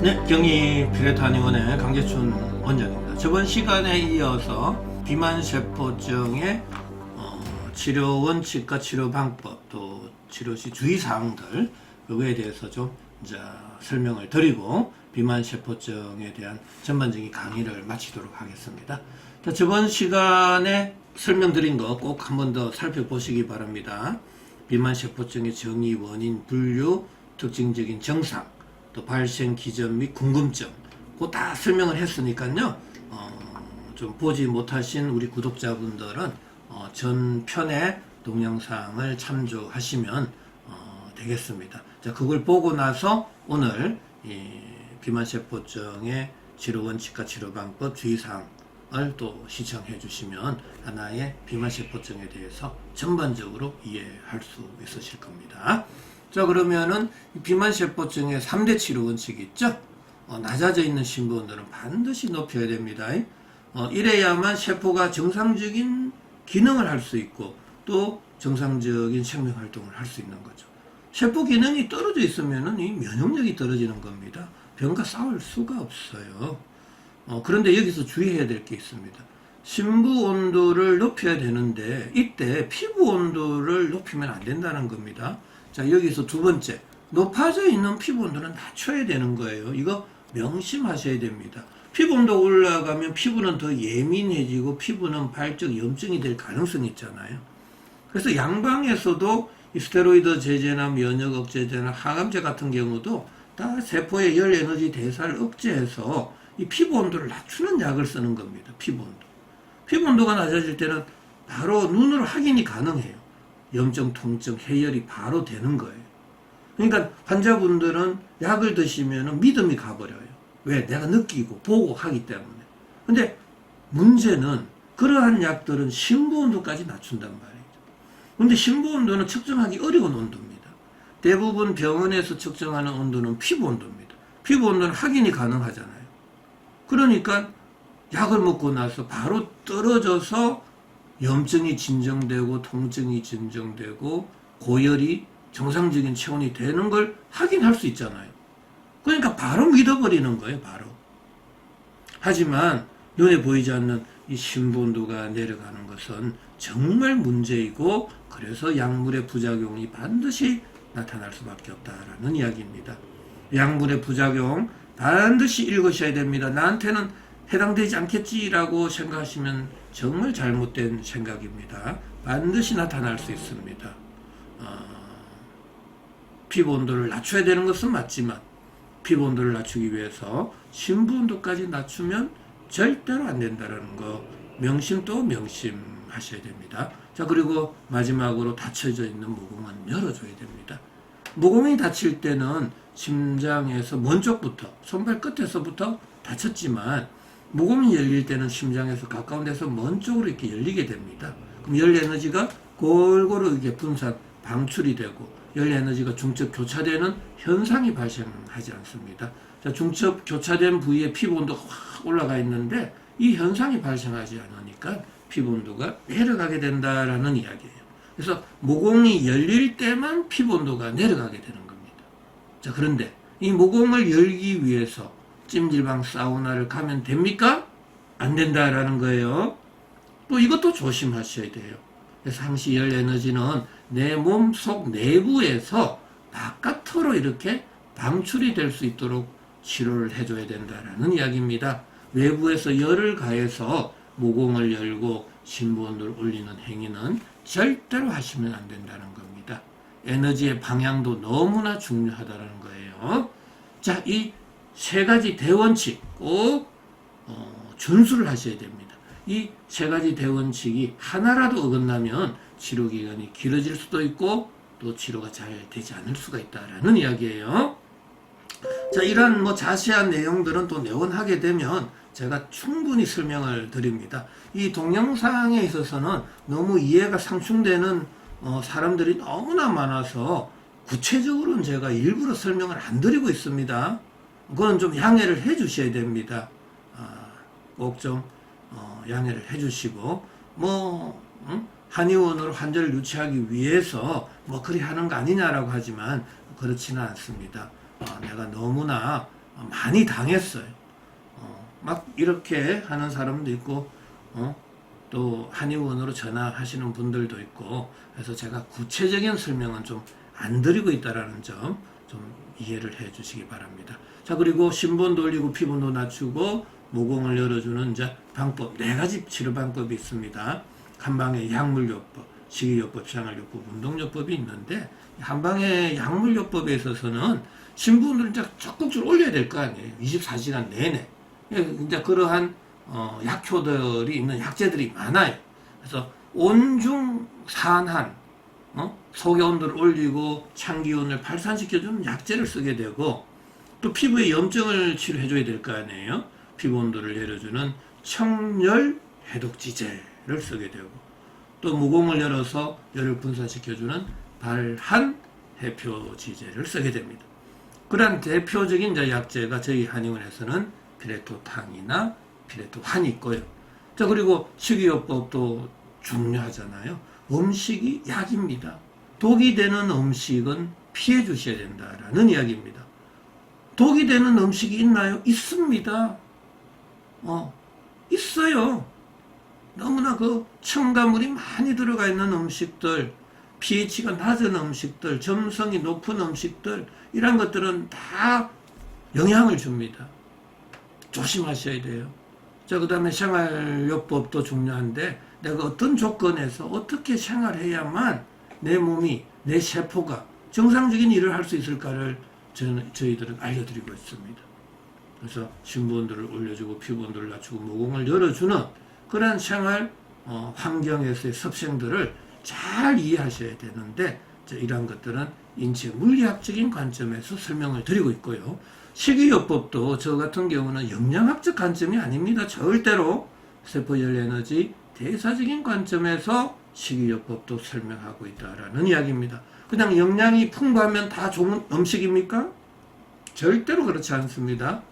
네, 경희 피레타니원의 강재춘 원장입니다. 저번 시간에 이어서 비만세포증의 어, 치료 원칙과 치료 방법 또 치료 시 주의사항들 그거에 대해서 좀 이제 설명을 드리고 비만세포증에 대한 전반적인 강의를 마치도록 하겠습니다. 자, 저번 시간에 설명드린 거 꼭 한 번 더 살펴보시기 바랍니다. 비만세포증의 정의, 원인, 분류, 특징적인 정상, 또 발생 기전 및 궁금증, 그거 다 설명을 했으니까요. 어, 좀 보지 못하신 우리 구독자분들은 어, 전 편의 동영상을 참조하시면 어, 되겠습니다. 자, 그걸 보고 나서 오늘 이 비만세포증의 치료 원칙과 치료 방법 주의사항을 또 시청해 주시면 하나의 비만세포증에 대해서 전반적으로 이해할 수 있으실 겁니다. 자 그러면은 이 비만세포증의 3대 치료 원칙이 있죠? 어, 낮아져 있는 신부원들은 반드시 높여야 됩니다. 어, 이래야만 세포가 정상적인 기능을 할 수 있고 또 정상적인 생명 활동을 할 수 있는 거죠. 세포 기능이 떨어져 있으면은 이 면역력이 떨어지는 겁니다. 병과 싸울 수가 없어요. 어, 그런데 여기서 주의해야 될 게 있습니다. 심부 온도를 높여야 되는데 이때 피부 온도를 높이면 안 된다는 겁니다. 자, 여기서 두 번째. 높아져 있는 피부 온도는 낮춰야 되는 거예요. 이거 명심하셔야 됩니다. 피부 온도 올라가면 피부는 더 예민해지고 피부는 발적 염증이 될 가능성이 있잖아요. 그래서 양방에서도 이 스테로이드 제제나 면역 억제제나 항암제 같은 경우도 다 세포의 열 에너지 대사를 억제해서 이 피부 온도를 낮추는 약을 쓰는 겁니다. 피부 온도. 피부 온도가 낮아질 때는 바로 눈으로 확인이 가능해요. 염증, 통증, 해열이 바로 되는 거예요. 그러니까 환자분들은 약을 드시면 믿음이 가버려요. 왜? 내가 느끼고 보고 하기 때문에. 근데 문제는 그러한 약들은 심부 온도까지 낮춘단 말이죠. 근데 심부 온도는 측정하기 어려운 온도입니다. 대부분 병원에서 측정하는 온도는 피부 온도입니다. 피부 온도는 확인이 가능하잖아요. 그러니까 약을 먹고 나서 바로 떨어져서 염증이 진정되고 통증이 진정되고 고열이 정상적인 체온이 되는 걸 확인할 수 있잖아요. 그러니까 바로 믿어버리는 거예요, 바로. 하지만 눈에 보이지 않는 이 신분도가 내려가는 것은 정말 문제이고 그래서 약물의 부작용이 반드시 나타날 수밖에 없다라는 이야기입니다. 약물의 부작용 반드시 읽으셔야 됩니다. 나한테는 해당되지 않겠지라고 생각하시면 정말 잘못된 생각입니다. 반드시 나타날 수 있습니다. 어, 피부 온도를 낮춰야 되는 것은 맞지만 피부 온도를 낮추기 위해서 심부 온도까지 낮추면 절대로 안 된다는 거 명심 또 명심 하셔야 됩니다. 자 그리고 마지막으로 닫혀져 있는 모공은 열어줘야 됩니다. 모공이 닫힐 때는 심장에서 먼 쪽부터 손발 끝에서부터 닫혔지만 모공이 열릴 때는 심장에서 가까운 데서 먼 쪽으로 이렇게 열리게 됩니다. 그럼 열 에너지가 골고루 이렇게 분산 방출이 되고 열 에너지가 중첩 교차되는 현상이 발생하지 않습니다. 자, 중첩 교차된 부위에 피부 온도가 확 올라가 있는데 이 현상이 발생하지 않으니까 피부 온도가 내려가게 된다라는 이야기예요. 그래서 모공이 열릴 때만 피부 온도가 내려가게 되는 겁니다. 자, 그런데 이 모공을 열기 위해서 찜질방 사우나를 가면 됩니까? 안 된다라는 거예요. 또 이것도 조심하셔야 돼요. 그래서 항시 열 에너지는 내 몸 속 내부에서 바깥으로 이렇게 방출이 될 수 있도록 치료를 해줘야 된다라는 이야기입니다. 외부에서 열을 가해서 모공을 열고 심부온도를 올리는 행위는 절대로 하시면 안 된다는 겁니다. 에너지의 방향도 너무나 중요하다는 거예요. 자, 이 세 가지 대원칙 꼭 어, 준수를 하셔야 됩니다. 이 세 가지 대원칙이 하나라도 어긋나면 치료 기간이 길어질 수도 있고 또 치료가 잘 되지 않을 수가 있다라는 이야기예요. 자, 이런 뭐 자세한 내용들은 또 내원하게 되면 제가 충분히 설명을 드립니다. 이 동영상에 있어서는 너무 이해가 상충되는 어, 사람들이 너무나 많아서 구체적으로는 제가 일부러 설명을 안 드리고 있습니다. 그건 좀 양해를 해 주셔야 됩니다. 꼭좀 어, 양해를 해 주시고 뭐 응? 한의원으로 환자를 유치하기 위해서 뭐 그리 하는 거 아니냐라고 하지만 그렇지는 않습니다. 어, 내가 너무나 많이 당했어요. 어, 막 이렇게 하는 사람도 있고 어? 또 한의원으로 전화하시는 분들도 있고 그래서 제가 구체적인 설명은 좀 안 드리고 있다라는 점 좀 이해를 해 주시기 바랍니다. 자 그리고 신분도 올리고 피부도 낮추고 모공을 열어주는 이제 방법 네 가지 치료 방법이 있습니다. 한방에 약물요법, 식이요법, 생활요법, 운동요법이 있는데 한방의 약물요법에 있어서는 신분을 이제 적극적으로 올려야 될 거 아니에요. 24시간 내내. 예, 이제 그러한 어, 약효들이 있는 약재들이 많아요. 그래서 온중 산한, 어? 속의 온도를 올리고 창 기운을 발산시켜주는 약재를 쓰게 되고 또 피부에 염증을 치료해줘야 될 거 아니에요. 피부 온도를 내려주는 청열 해독지제를 쓰게 되고 또 모공을 열어서 열을 분산시켜주는 발한 해표지제를 쓰게 됩니다. 그러한 대표적인 약재가 저희 한의원에서는 피레토탕이나 피레토환이 있고요. 자 그리고 식이요법도 중요하잖아요. 음식이 약입니다. 독이 되는 음식은 피해 주셔야 된다라는 이야기입니다. 독이 되는 음식이 있나요? 있습니다. 어, 있어요. 너무나 그 첨가물이 많이 들어가 있는 음식들, pH가 낮은 음식들, 점성이 높은 음식들, 이런 것들은 다 영향을 줍니다. 조심하셔야 돼요. 자, 그 다음에 생활요법도 중요한데, 내가 어떤 조건에서 어떻게 생활해야만 내 몸이, 내 세포가 정상적인 일을 할 수 있을까를 저는, 저희들은 알려드리고 있습니다. 그래서 신부원들을 올려주고 피부원들을 낮추고 모공을 열어주는 그런 생활 어, 환경에서의 섭생들을 잘 이해하셔야 되는데 자, 이러한 것들은 인체 물리학적인 관점에서 설명을 드리고 있고요. 식이요법도 저 같은 경우는 영양학적 관점이 아닙니다. 절대로 세포열 에너지 대사적인 관점에서 식이요법도 설명하고 있다라는 이야기입니다. 그냥 영양이 풍부하면 다 좋은 음식입니까? 절대로 그렇지 않습니다.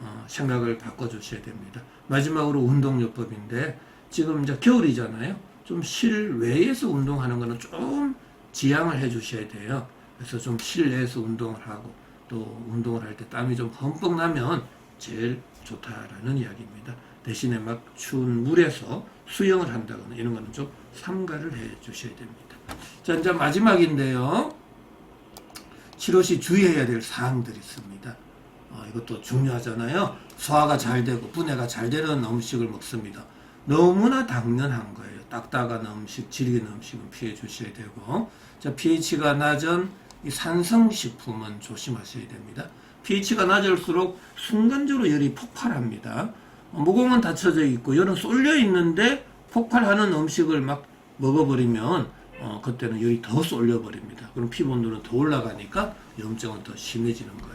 어, 생각을 바꿔주셔야 됩니다. 마지막으로 운동요법인데 지금 이제 겨울이잖아요. 좀 실외에서 운동하는 거는 좀 지양을 해주셔야 돼요. 그래서 좀 실내에서 운동을 하고 또 운동을 할 때 땀이 좀 펑펑 나면 제일 좋다라는 이야기입니다. 대신에 막 추운 물에서 수영을 한다거나 이런 거는 좀 삼가를 해 주셔야 됩니다. 자, 이제 마지막인데요. 치료 시 주의해야 될 사항들이 있습니다. 어, 이것도 중요하잖아요. 소화가 잘 되고 분해가 잘 되는 음식을 먹습니다. 너무나 당연한 거예요. 딱딱한 음식, 질긴 음식은 피해 주셔야 되고, 자, pH가 낮은 이 산성식품은 조심하셔야 됩니다. pH가 낮을수록 순간적으로 열이 폭발합니다. 어, 모공은 닫혀져 있고 열은 쏠려 있는데 폭발하는 음식을 막 먹어버리면 어, 그때는 열이 더 쏠려 버립니다. 그럼 피부 온도는 더 올라가니까 염증은 더 심해지는 거예요.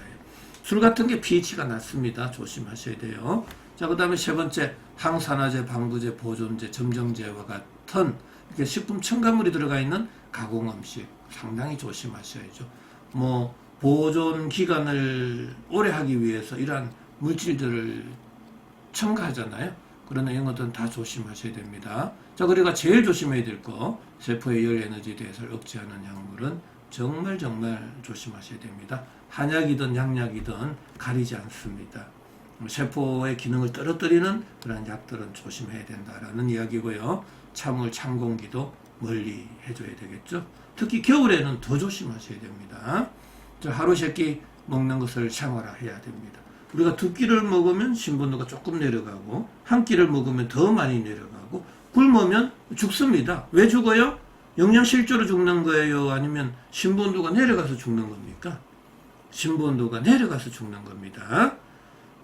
술 같은 게 pH가 낮습니다. 조심하셔야 돼요. 자, 그 다음에 세 번째, 항산화제, 방부제, 보존제, 점정제와 같은 이렇게 식품 첨가물이 들어가 있는 가공 음식 상당히 조심하셔야죠. 뭐, 보존 기간을 오래 하기 위해서 이러한 물질들을 첨가하잖아요. 그러나 이런 것들은 다 조심하셔야 됩니다. 자, 그리고 제일 조심해야 될 거, 세포의 열 에너지 대해서를 억제하는 약물은 정말 정말 조심하셔야 됩니다. 한약이든 양약이든 가리지 않습니다. 세포의 기능을 떨어뜨리는 그런 약들은 조심해야 된다라는 이야기고요. 찬물, 찬 공기도 멀리 해줘야 되겠죠. 특히 겨울에는 더 조심하셔야 됩니다. 자, 하루 세끼 먹는 것을 생활화 해야 됩니다. 우리가 두 끼를 먹으면 신분도가 조금 내려가고 한 끼를 먹으면 더 많이 내려가고 굶으면 죽습니다. 왜 죽어요? 영양 실조로 죽는 거예요? 아니면 신분도가 내려가서 죽는 겁니까? 신분도가 내려가서 죽는 겁니다.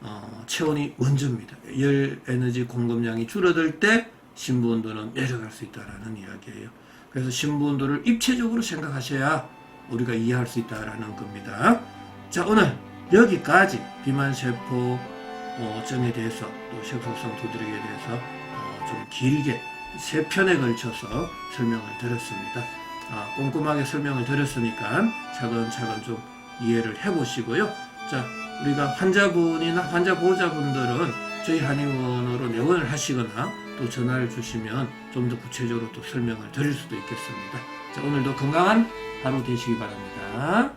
어, 체온이 먼저입니다. 열 에너지 공급량이 줄어들 때 신부 온도는 내려갈 수 있다라는 이야기예요. 그래서 신부 온도를 입체적으로 생각하셔야 우리가 이해할 수 있다라는 겁니다. 자 오늘 여기까지 비만 세포 어, 대해서 또 색소성 두드러기에 대해서 어, 좀 길게 세 편에 걸쳐서 설명을 드렸습니다. 아, 꼼꼼하게 설명을 드렸으니까 차근차근 좀 이해를 해보시고요. 자, 우리가 환자분이나 환자 보호자분들은 저희 한의원으로 내원을 하시거나 또 전화를 주시면 좀 더 구체적으로 또 설명을 드릴 수도 있겠습니다. 자, 오늘도 건강한 하루 되시기 바랍니다.